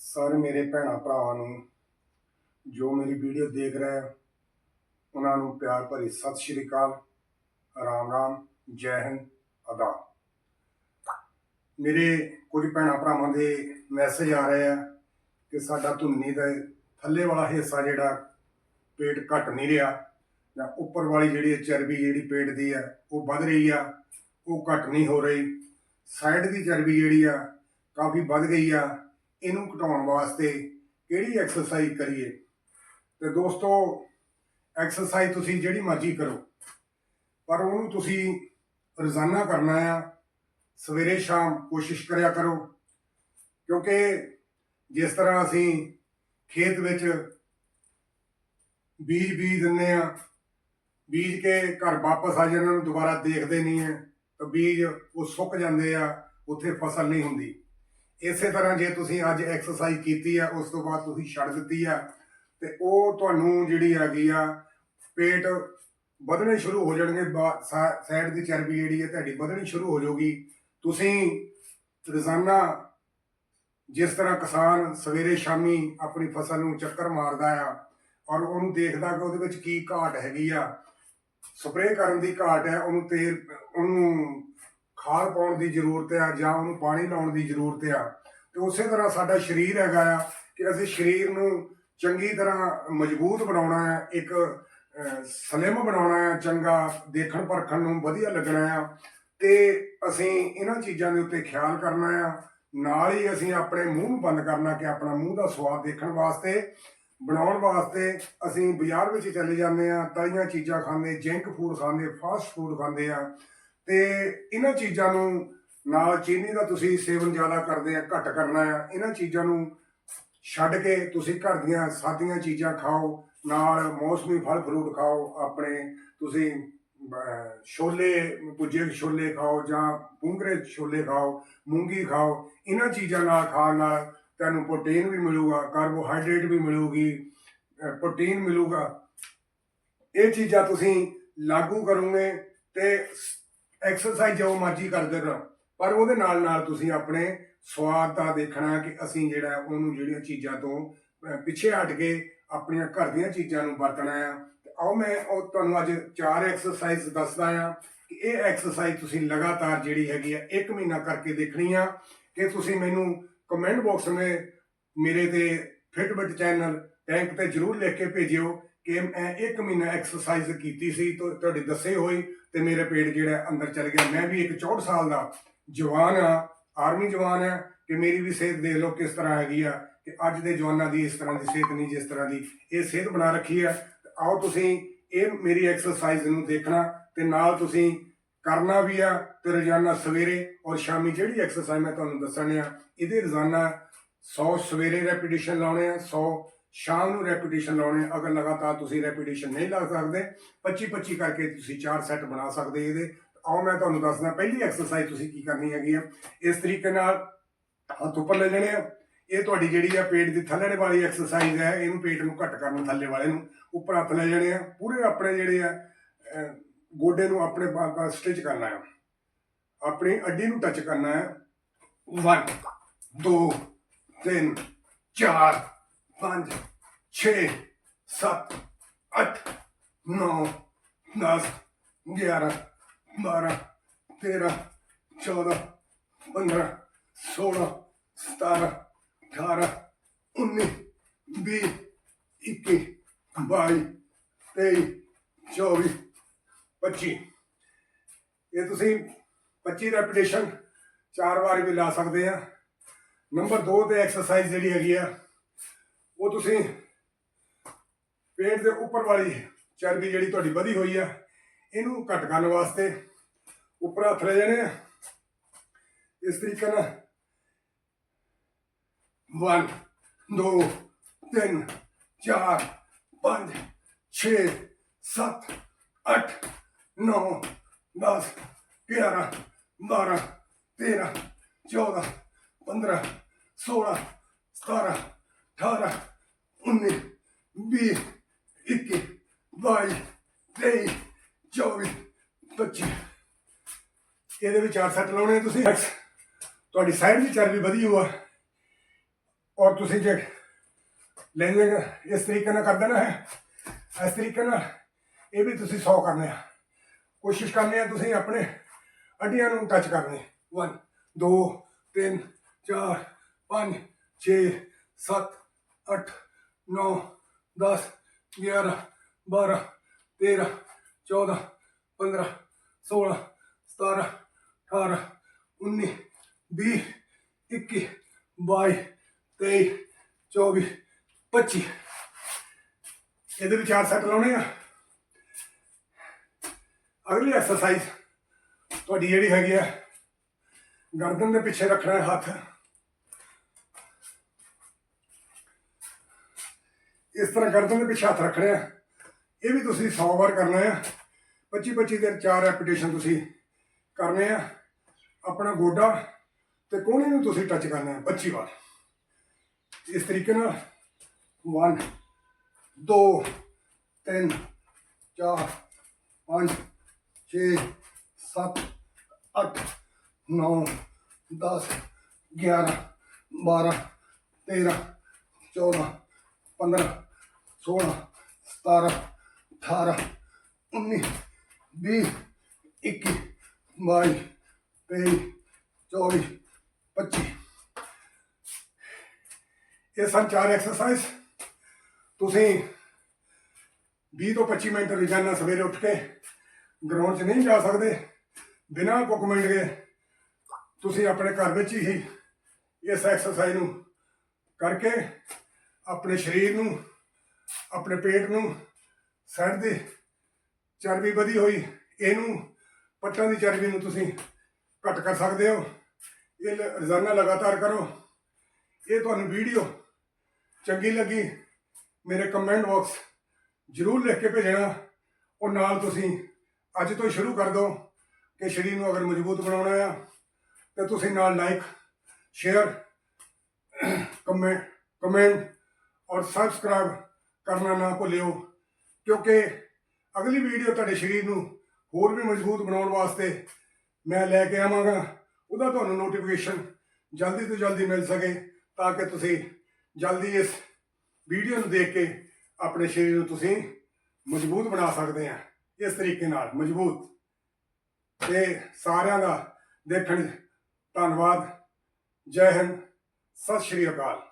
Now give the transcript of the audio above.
ਸਾਰੇ ਮੇਰੇ ਭੈਣਾਂ ਭਰਾਵਾਂ ਨੂੰ ਜੋ ਮੇਰੀ ਵੀਡੀਓ ਦੇਖ ਰਹੇ ਉਹਨਾਂ ਨੂੰ ਪਿਆਰ ਭਰੀ ਸਤਿ ਸ਼੍ਰੀ ਅਕਾਲ। ਰਾਮ ਰਾਮ, ਜੈ ਹਿੰਦ ਅਦਾ ਮੇਰੇ ਕੁਝ ਭੈਣਾਂ ਭਰਾਵਾਂ ਦੇ ਮੈਸੇਜ ਆ ਰਹੇ ਆ ਕਿ ਸਾਡਾ ਧੁੰਨੀ ਦਾ ਥੱਲੇ ਵਾਲਾ ਹਿੱਸਾ ਜਿਹੜਾ ਪੇਟ ਘਟ ਨਹੀਂ ਰਿਹਾ ਜਾਂ ਉੱਪਰ ਵਾਲੀ ਜਿਹੜੀ ਚਰਬੀ ਜਿਹੜੀ ਪੇਟ ਦੀ ਆ, ਉਹ ਵੱਧ ਰਹੀ ਆ, ਉਹ ਘਟ ਨਹੀਂ ਹੋ ਰਹੀ। ਸਾਈਡ ਦੀ ਚਰਬੀ ਜਿਹੜੀ ਆ, ਕਾਫੀ ਵੱਧ ਗਈ ਆ। ਇਹਨੂੰ ਘਟਾਉਣ ਵਾਸਤੇ ਕਿਹੜੀ ਐਕਸਰਸਾਈਜ਼ ਕਰੀਏ? ਤੇ ਦੋਸਤੋ ਐਕਸਰਸਾਈਜ਼ ਤੁਸੀਂ ਜਿਹੜੀ ਮਰਜ਼ੀ ਕਰੋ, ਪਰ ਉਹਨੂੰ ਤੁਸੀਂ ਰੋਜ਼ਾਨਾ ਕਰਨਾ ਆ। ਸਵੇਰੇ ਸ਼ਾਮ ਕੋਸ਼ਿਸ਼ ਕਰਿਆ ਕਰੋ, ਕਿਉਂਕਿ ਜਿਸ ਤਰ੍ਹਾਂ ਅਸੀਂ ਖੇਤ ਵਿੱਚ ਬੀਜ ਬੀਜ ਦਿੰਦੇ ਆ, ਬੀਜ ਕੇ ਘਰ ਵਾਪਸ ਆ ਜਾਂਦੇ ਨੂੰ ਦੁਬਾਰਾ ਦੇਖਦੇ ਨਹੀਂ ਹੈ ਤਾਂ ਬੀਜ ਉਹ ਸੁੱਕ ਜਾਂਦੇ ਆ, ਉੱਥੇ ਫਸਲ ਨਹੀਂ ਹੁੰਦੀ। ਇਸੇ ਤਰ੍ਹਾਂ ਜੇ ਤੁਸੀਂ ਅੱਜ ਐਕਸਰਸਾਈਜ਼ ਕੀਤੀ ਆ, ਉਸ ਤੋਂ ਬਾਅਦ ਤੁਸੀਂ ਛੱਡ ਦਿੱਤੀ ਆ, ਤੇ ਉਹ ਤੁਹਾਨੂੰ ਜਿਹੜੀ ਹੈਗੀ ਆ, ਪੇਟ ਵਧਣੇ ਸ਼ੁਰੂ ਹੋ ਜਾਣਗੇ ਸਾਈਡ ਦੀ ਚਰਬੀ ਜਿਹੜੀ ਹੈ ਤੁਹਾਡੀ ਵਧਣੀ ਸ਼ੁਰੂ ਹੋ ਜਾਊਗੀ। ਤੁਸੀਂ ਰੋਜ਼ਾਨਾ ਜਿਸ ਤਰ੍ਹਾਂ ਕਿਸਾਨ ਸਵੇਰੇ ਸ਼ਾਮੀ ਆਪਣੀ ਫਸਲ ਨੂੰ ਚੱਕਰ ਮਾਰਦਾ ਆ, ਔਰ ਉਹਨੂੰ ਦੇਖਦਾ ਕਿ ਉਹਦੇ ਵਿੱਚ ਕੀ ਘਾਟ ਹੈਗੀ ਆ, ਸਪਰੇਅ ਕਰਨ ਦੀ ਘਾਟ ਹੈ, ਉਹਨੂੰ ਤੇਲ, ਉਹਨੂੰ ਖਾਦ ਪਾਉਣ ਦੀ ਜ਼ਰੂਰਤ ਆ ਜਾਂ ਉਹਨੂੰ ਪਾਣੀ ਲਾਉਣ ਦੀ ਜ਼ਰੂਰਤ ਆ। ਤੇ ਉਸੇ ਤਰ੍ਹਾਂ ਸਾਡਾ ਸਰੀਰ ਹੈਗਾ ਆ ਕਿ ਅਸੀਂ ਸਰੀਰ ਨੂੰ ਚੰਗੀ ਤਰ੍ਹਾਂ ਮਜ਼ਬੂਤ ਬਣਾਉਣਾ ਹੈ ਇੱਕ ਸਲਿਮ ਬਣਾਉਣਾ ਹੈ ਚੰਗਾ ਦੇਖਣ ਪਰਖਣ ਨੂੰ ਵਧੀਆ ਲੱਗਣਾ ਆ। ਤੇ ਅਸੀਂ ਇਹਨਾਂ ਚੀਜ਼ਾਂ ਦੇ ਉੱਤੇ ਖਿਆਲ ਕਰਨਾ ਆ। ਨਾਲ ਹੀ ਅਸੀਂ ਆਪਣੇ ਮੂੰਹ ਨੂੰ ਬੰਦ ਕਰਨਾ ਕਿ ਆਪਣਾ ਮੂੰਹ ਦਾ ਸਵਾਦ ਦੇਖਣ ਵਾਸਤੇ, ਬਣਾਉਣ ਵਾਸਤੇ ਅਸੀਂ ਬਾਜ਼ਾਰ ਵਿੱਚ ਚਲੇ ਜਾਂਦੇ ਆ, ਤਾਜ਼ੀਆਂ ਚੀਜ਼ਾਂ ਖਾਂਦੇ ਜੰਕ ਫੂਡ ਖਾਂਦੇ ਫਾਸਟ ਫੂਡ ਖਾਂਦੇ ਆ। ਤੇ ਇਹਨਾਂ ਚੀਜ਼ਾਂ ਨੂੰ ਨਾਲ ਚੀਨੀ ਦਾ ਤੁਸੀਂ ਸੇਵਨ ਜ਼ਿਆਦਾ ਕਰਦੇ ਆ, ਘੱਟ ਕਰਨਾ ਆ, ਇਹਨਾਂ ਚੀਜ਼ਾਂ ਨੂੰ ਛੱਡ ਕੇ ਤੁਸੀਂ ਘਰ ਦੀਆਂ ਸਾਦੀਆਂ ਚੀਜ਼ਾਂ ਖਾਓ, ਨਾਲ ਮੌਸਮੀ ਫਲ ਫਰੂਟ ਖਾਓ, ਆਪਣੇ ਤੁਸੀਂ ਛੋਲੇ ਪੁੱਜੇ ਛੋਲੇ ਖਾਓ ਜਾਂ ਪੁੰਗਰੇ ਛੋਲੇ ਖਾਓ, ਮੂੰਗੀ ਖਾਓ, ਇਹਨਾਂ ਚੀਜ਼ਾਂ ਨਾਲ ਖਾਣ ਨਾਲ ਤੁਹਾਨੂੰ ਪ੍ਰੋਟੀਨ ਵੀ ਮਿਲੂਗਾ, ਕਾਰਬੋਹਾਈਡਰੇਟ ਵੀ ਮਿਲੂਗੀ ਪ੍ਰੋਟੀਨ ਮਿਲੂਗਾ। ਇਹ ਚੀਜ਼ਾਂ ਤੁਸੀਂ ਲਾਗੂ ਕਰੋਗੇ ਤੇ ਐਕਸਰਸਾਈਜ਼ ਜੋ ਮਰਜ਼ੀ ਕਰਦੇ ਰਹੋ। ਪਰ ਉਹਦੇ ਨਾਲ ਨਾਲ ਤੁਸੀਂ ਆਪਣੇ ਸਵਾਦ ਦਾ ਦੇਖਣਾ ਕਿ ਅਸੀਂ ਜਿਹੜਾ ਉਹਨੂੰ ਜਿਹੜੀਆਂ ਚੀਜ਼ਾਂ ਤੋਂ ਪਿੱਛੇ ਹਟ ਕੇ ਆਪਣੀਆਂ ਘਰ ਦੀਆਂ ਚੀਜ਼ਾਂ ਨੂੰ ਵਰਤਣਾ ਆ ਤੇ ਆਓ ਮੈਂ ਉਹ ਤੁਹਾਨੂੰ ਅੱਜ ਚਾਰ ਐਕਸਰਸਾਈਜ਼ ਦੱਸਦਾ ਆ ਕਿ ਇਹ ਐਕਸਰਸਾਈਜ਼ ਤੁਸੀਂ ਲਗਾਤਾਰ ਜਿਹੜੀ ਹੈਗੀ ਆ, ਇੱਕ ਮਹੀਨਾ ਕਰਕੇ ਦੇਖਣੀ ਆ। ਕਿ ਤੁਸੀਂ ਮੈਨੂੰ ਕਮੈਂਟ ਬਾਕਸ ਵਿੱਚ ਮੇਰੇ ਤੇ ਫਿਟਬਿਟ ਚੈਨਲ ਟੈਂਕ ਤੇ ਜਰੂਰ ਲਿਖ ਕੇ ਭੇਜਿਓ ਕਿ ਮੈਂ ਇੱਕ ਮਹੀਨਾ ਐਕਸਰਸਾਈਜ਼ ਕੀਤੀ ਸੀ ਤੁਹਾਡੇ ਦੱਸੇ ਹੋਏ ਤੇ ਮੇਰਾ ਪੇਟ ਜਿਹੜਾ ਅੰਦਰ ਚਲ ਗਿਆ। ਮੈਂ ਵੀ ਇੱਕ 64 ਸਾਲ ਦਾ ਜਵਾਨ ਆ, ਆਰਮੀ ਜਵਾਨ ਆ, ਕਿ ਮੇਰੀ ਵੀ ਸਿਹਤ ਦੇਖ ਲਓ ਕਿਸ ਤਰ੍ਹਾਂ ਹੈਗੀ ਆ, ਕਿ ਅੱਜ ਦੇ ਜਵਾਨਾਂ ਦੀ ਇਸ ਤਰ੍ਹਾਂ ਦੀ ਸਿਹਤ ਨਹੀਂ, ਜਿਸ ਤਰ੍ਹਾਂ ਦੀ ਇਹ ਸਿਹਤ ਬਣਾ ਰੱਖੀ ਆ। ਆਓ ਤੁਸੀਂ ਇਹ ਮੇਰੀ ਐਕਸਰਸਾਈਜ਼ ਨੂੰ ਦੇਖਣਾ ਤੇ ਨਾਲ ਤੁਸੀਂ ਕਰਨਾ ਵੀ ਆ ਤੇ ਰੋਜ਼ਾਨਾ ਸਵੇਰੇ ਔਰ ਸ਼ਾਮੀ ਜਿਹੜੀ ਐਕਸਰਸਾਈਜ਼ ਮੈਂ ਤੁਹਾਨੂੰ ਦੱਸਣ ਆ ਇਹਦੇ ਰੋਜ਼ਾਨਾ 100 ਸਵੇਰੇ ਰੈਪੀਟੀਸ਼ਨ ਲਾਉਣੇ ਆ 100 ਸ਼ਾਮ ਨੂੰ ਰੈਪੀਟੀਸ਼ਨ ਲਾਉਣੇ, ਅਗਰ ਲਗਾਤਾਰ ਤੁਸੀਂ ਰੈਪੀਟੀਸ਼ਨ ਨਹੀਂ ਲਾ ਸਕਦੇ 25 25 ਕਰਕੇ ਤੁਸੀਂ ਚਾਰ ਸੈੱਟ ਬਣਾ ਸਕਦੇ ਇਹਦੇ। ਆਓ, ਮੈਂ ਤੁਹਾਨੂੰ ਦੱਸਦਾ, ਪਹਿਲੀ ਐਕਸਰਸਾਈਜ਼ ਤੁਸੀਂ ਕੀ ਕਰਨੀ ਹੈਗੀ ਆ? ਇਸ ਤਰੀਕੇ ਨਾਲ ਹੱਥ ਉੱਪਰ ਲੈ ਲੈਣੇ ਆ। ਇਹ ਤੁਹਾਡੀ ਜਿਹੜੀ ਆ ਪੇਟ ਦੀ ਥੱਲੜੇ ਵਾਲੀ ਐਕਸਰਸਾਈਜ਼ ਹੈ, ਇਹਨੂੰ ਪੇਟ ਨੂੰ ਘੱਟ ਕਰਨ, ਥੱਲੇ ਵਾਲੇ ਨੂੰ ਉੱਪਰ ਹੱਥ ਲੈ ਲੈਣੇ ਆ। ਪੂਰੇ ਆਪਣੇ ਜਿਹੜੇ ਆ ਗੋਡੇ ਨੂੰ ਆਪਣੇ ਬਾਗਾ ਸਟਿਚ ਕਰਨਾ ਆ। ਆਪਣੀ ਅੱਡੀ ਨੂੰ ਟੱਚ ਕਰਨਾ ਹੈ 1 2 3 4 5 6 7 8 9 10 11 12 13 14 15 16 17 18 19 20 21 22 23 24 25 ਇਹ ਤੁਸੀਂ 25 ਰੈਪੀਟੇਸ਼ਨ ਚਾਰ ਵਾਰ ਵੀ ਲਾ ਸਕਦੇ ਆ। ਨੰਬਰ 2 ਤੇ ਐਕਸਰਸਾਈਜ਼ ਜਿਹੜੀ ਹੈਗੀ ਆ ਉਹ ਤੁਸੀਂ ਪੇਟ ਦੇ ਉੱਪਰ ਵਾਲੀ ਚਰਬੀ ਜਿਹੜੀ ਤੁਹਾਡੀ ਵਧੀ ਹੋਈ ਆ, ਇਹਨੂੰ ਘੱਟ ਕਰਨ ਵਾਸਤੇ ਉੱਪਰ ਹੱਥ ਲੈ ਜਾਣੇ ਆ। ਇਸ ਤਰੀਕੇ ਨਾਲ 1 2 3 4 5 6 7 8 9 10 11 12 13 14 15 16 17 18 19 20 21 22 23 24 25 ਇਹਦੇ ਵਿੱਚ ਚਾਰ ਸੈੱਟ ਲਾਉਣੇ ਆ ਤੁਸੀਂ। ਤੁਹਾਡੀ ਸਾਈਡ ਦੀ ਚਰਬੀ ਵਧੀ ਹੋਆ ਔਰ ਤੁਸੀਂ ਜੇ ਲੈਂਗਿੰਗ ਇਸ ਤਰੀਕੇ ਨਾਲ ਕਰ ਦੇਣਾ ਹੈ, ਇਸ ਤਰੀਕੇ ਨਾਲ ਇਹ ਵੀ ਤੁਸੀਂ 100 ਕਰਨੇ ਆ। ਕੋਸ਼ਿਸ਼ ਕਰਨੀ ਆ ਤੁਸੀਂ ਆਪਣੇ ਅੱਡੀਆਂ ਨੂੰ ਟੱਚ ਕਰਨੇ। 1 2 3 4 5 6 7 8 9 10 11 12 13 14 15 16 17 18 19 20 21 22 23 24 25 ਇਹਦੇ ਵੀ ਚਾਰ ਸੈੱਟ ਲਾਉਣੇ ਆ ਅਗਲੀ ਐਕਸਰਸਾਈਜ਼ ਤੁਹਾਡੀ ਜਿਹੜੀ ਹੈਗੀ ਆ ਗਰਦਨ ਦੇ ਪਿੱਛੇ ਰੱਖਣਾ ਹੈ ਹੱਥ ਇਸ ਤਰ੍ਹਾਂ ਗਰਦਨ ਦੇ ਪਿੱਛੇ ਹੱਥ ਰੱਖਣੇ ਆ ਇਹ ਵੀ ਤੁਸੀਂ 100 ਵਾਰ ਕਰਨਾ ਆ। 25 25 ਦੇ ਚਾਰ ਰੈਪੀਟੇਸ਼ਨ ਤੁਸੀਂ ਕਰਨੇ ਆ। ਆਪਣਾ ਗੋਡਾ ਤੇ ਕੋਹਣੀ ਨੂੰ ਤੁਸੀਂ ਟੱਚ ਕਰਨਾ ਹੈ 25 ਵਾਰ। ਇਸ ਤਰੀਕੇ ਨਾਲ 1 2 3 4 5 6 7 8 9 10 11 12 13 14 15 16 17 18 19 20 21 22 23 24 25 ਇਹ ਸਨ ਚਾਰ ਐਕਸਰਸਾਈਜ਼ ਤੁਸੀਂ 20 ਤੋਂ 25 ਮਿੰਟ ਰੋਜ਼ਾਨਾ ਸਵੇਰੇ ਉੱਠ ਕੇ ਗਰਾਊਂਡ 'ਚ ਨਹੀਂ ਜਾ ਸਕਦੇ, ਬਿਨਾਂ ਕੁਕਮੈਂਟ ਦੇ ਤੁਸੀਂ ਆਪਣੇ ਘਰ ਵਿੱਚ ਹੀ ਇਸ ਐਕਸਰਸਾਈਜ਼ ਨੂੰ ਕਰਕੇ ਆਪਣੇ ਸਰੀਰ ਨੂੰ, ਆਪਣੇ ਪੇਟ ਨੂੰ, ਸਾਈਡ ਦੇ ਚਰਬੀ ਵਧੀ ਹੋਈ, ਇਹਨੂੰ ਪੱਟਾਂ ਦੀ ਚਰਬੀ ਨੂੰ ਤੁਸੀਂ ਘੱਟ ਕਰ ਸਕਦੇ ਹੋ। ਇਹ ਲ- ਰੋਜ਼ਾਨਾ ਲਗਾਤਾਰ ਕਰੋ। ਇਹ ਤੁਹਾਨੂੰ ਵੀਡੀਓ ਚੰਗੀ ਲੱਗੀ, ਮੇਰੇ ਕਮੈਂਟ ਬਾਕਸ ਜਰੂਰ ਲਿਖ ਕੇ ਭੇਜਣਾ। ਔਰ ਨਾਲ ਤੁਸੀਂ ਅੱਜ ਤੋਂ ਸ਼ੁਰੂ ਕਰ ਦਿਓ ਕਿ ਸਰੀਰ ਨੂੰ ਅਗਰ ਮਜ਼ਬੂਤ ਬਣਾਉਣਾ ਆ, ਤਾਂ ਤੁਸੀਂ ਨਾਲ ਲਾਈਕ ਸ਼ੇਅਰ ਕਮੈਂਟ ਕਮੈਂਟ ਔਰ ਸਬਸਕ੍ਰਾਈਬ ਕਰਨਾ ਨਾ ਭੁੱਲਿਓ, ਕਿਉਂਕਿ ਅਗਲੀ ਵੀਡੀਓ ਤੁਹਾਡੇ ਸਰੀਰ ਨੂੰ ਹੋਰ ਵੀ ਮਜ਼ਬੂਤ ਬਣਾਉਣ ਵਾਸਤੇ ਮੈਂ ਲੈ ਕੇ ਆਵਾਂਗਾ। ਉਹਦਾ ਤੁਹਾਨੂੰ ਨੋਟੀਫਿਕੇਸ਼ਨ ਜਲਦੀ ਤੋਂ ਜਲਦੀ ਮਿਲ ਸਕੇ, ਤਾਂ ਕਿ ਤੁਸੀਂ ਜਲਦੀ ਇਸ ਵੀਡੀਓ ਨੂੰ ਦੇਖ ਕੇ ਆਪਣੇ ਸਰੀਰ ਨੂੰ ਤੁਸੀਂ ਮਜ਼ਬੂਤ ਬਣਾ ਸਕਦੇ ਆ। ਇਸ ਤਰੀਕੇ ਨਾਲ ਮਜ਼ਬੂਤ। ਤੇ ਸਾਰਿਆਂ ਦਾ ਦੇਖਣ ਧੰਨਵਾਦ। ਜੈ ਹਿੰਦ। ਸਤਿ ਸ਼੍ਰੀ ਅਕਾਲ।